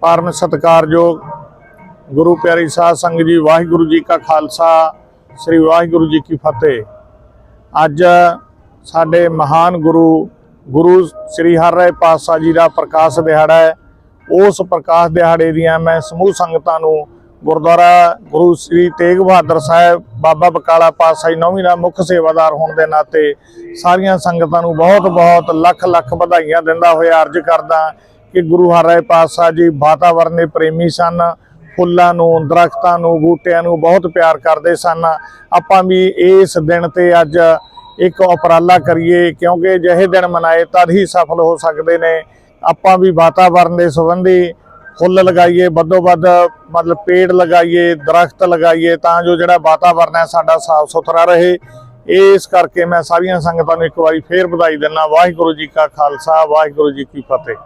ਪਰਮ ਸਤਿਕਾਰਯੋਗ ਗੁਰੂ ਪਿਆਰੀ ਸਾਧ ਸੰਗਤ ਜੀ, ਵਾਹਿਗੁਰੂ ਜੀ ਕਾ ਖਾਲਸਾ, ਸ੍ਰੀ ਵਾਹਿਗੁਰੂ ਜੀ ਕੀ ਫਤਿਹ। ਅੱਜ ਸਾਡੇ ਮਹਾਨ ਗੁਰੂ ਗੁਰੂ ਸ੍ਰੀ ਹਰਿ ਪਾਤਸ਼ਾਹ ਜੀ ਦਾ ਪ੍ਰਕਾਸ਼ ਦਿਹਾੜਾ ਹੈ। ਉਸ ਪ੍ਰਕਾਸ਼ ਦਿਹਾੜੇ ਦੀਆਂ ਮੈਂ ਸਮੂਹ ਸੰਗਤਾਂ ਨੂੰ ਗੁਰਦੁਆਰਾ ਗੁਰੂ ਸ੍ਰੀ ਤੇਗ ਬਹਾਦਰ ਸਾਹਿਬ, ਬਾਬਾ ਬਕਾਲਾ ਪਾਤਸ਼ਾਹ ਜੀ, ਨੌਵੀਂ ਦਾ ਮੁੱਖ ਸੇਵਾਦਾਰ ਹੋਣ ਦੇ ਨਾਤੇ ਸਾਰੀਆਂ ਸੰਗਤਾਂ ਨੂੰ ਬਹੁਤ-ਬਹੁਤ, ਲੱਖ-ਲੱਖ ਵਧਾਈਆਂ ਦਿੰਦਾ ਹੋਇਆ ਅਰਜ਼ ਕਰਦਾ ਕਿ ਗੁਰੂ ਹਰ ਹਰਿ ਪਾਤਸ਼ਾਹ ਜੀ ਵਾਤਾਵਰਨ ਦੇ ਪ੍ਰੇਮੀ ਸਨ, ਫੁੱਲਾਂ ਨੂੰ, ਦਰਖਤਾਂ ਨੂੰ, ਬੂਟਿਆਂ ਨੂੰ ਬਹੁਤ ਪਿਆਰ ਕਰਦੇ ਸਨ। ਆਪਾਂ ਵੀ ਇਸ ਦਿਨ ਤੇ ਅੱਜ ਇੱਕ ਉਪਰਾਲਾ ਕਰੀਏ, ਕਿਉਂਕਿ ਜਿਹੇ ਦਿਨ ਮਨਾਏ ਤਦ ਹੀ ਸਫਲ ਹੋ ਸਕਦੇ ਨੇ। ਆਪਾਂ ਵੀ ਵਾਤਾਵਰਨ ਦੇ ਸੰਬੰਧੀ ਫੁੱਲ ਲਗਾਈਏ ਵੱਧੋ ਵੱਧ ਮਤਲਬ ਪੇੜ ਲਗਾਈਏ, ਦਰਖਤ ਲਗਾਈਏ, ਤਾਂ ਜੋ ਜਿਹੜਾ ਵਾਤਾਵਰਨ ਹੈ ਸਾਡਾ ਸਾਫ਼ ਸੁਥਰਾ ਰਹੇ। ਇਸ ਕਰਕੇ ਮੈਂ ਸਾਰੀਆਂ ਸੰਗਤਾਂ ਨੂੰ ਇੱਕ ਵਾਰੀ ਫੇਰ ਵਧਾਈ ਦਿੰਦਾ, ਵਾਹਿਗੁਰੂ ਜੀ ਕਾ ਖਾਲਸਾ, ਵਾਹਿਗੁਰੂ ਜੀ ਕੀ ਫਤਿਹ।